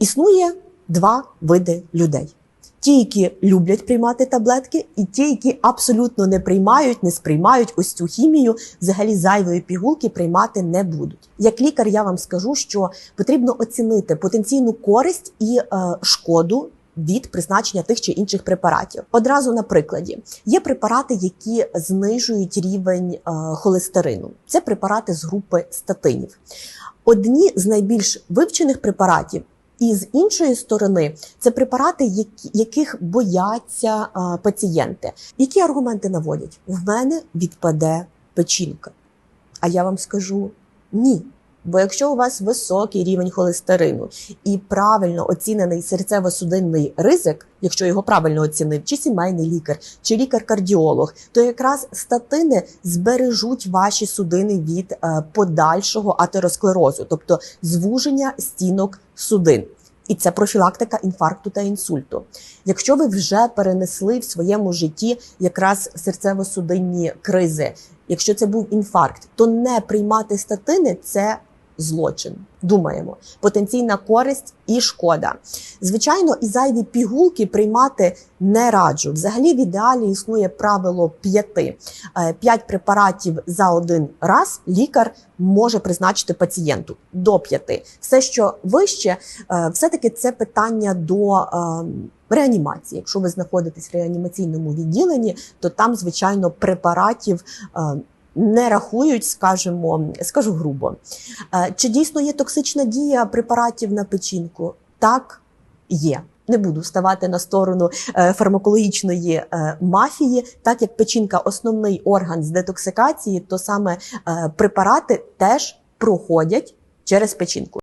Існує два види людей: ті, які люблять приймати таблетки, і ті, які абсолютно не приймають, не сприймають ось цю хімію, взагалі зайвої пігулки приймати не будуть. Як лікар, я вам скажу, що потрібно оцінити потенційну користь і е, шкоду. Від призначення тих чи інших препаратів одразу на прикладі є препарати, які знижують рівень е, холестерину. Це препарати з групи статинів. Одні з найбільш вивчених препаратів, і з іншої сторони, це препарати, яких бояться пацієнти. Які аргументи наводять? В мене відпаде печінка. А я вам скажу ні. Бо якщо у вас високий рівень холестерину і правильно оцінений серцево-судинний ризик, якщо його правильно оцінив, чи сімейний лікар, чи лікар-кардіолог, то якраз статини збережуть ваші судини від е, подальшого атеросклерозу, тобто звуження стінок судин. І це профілактика інфаркту та інсульту. Якщо ви вже перенесли в своєму житті якраз серцево-судинні кризи, якщо це був інфаркт, то не приймати статини це злочин. Думаємо, потенційна користь і шкода. Звичайно, і зайві пігулки приймати не раджу. Взагалі, в ідеалі існує правило п'яти. Е, П'ять препаратів за один раз лікар може призначити пацієнту до п'яти. Все, що вище, е, все-таки це питання до е, реанімації. Якщо ви знаходитесь в реанімаційному відділенні, то там, звичайно, препаратів. Не рахують, скажімо, скажу грубо. Е, Чи дійсно є токсична дія препаратів на печінку? Так, є. Не буду ставати на сторону е, фармакологічної е, мафії, так як печінка основний орган з детоксикації, то саме препарати теж проходять через печінку.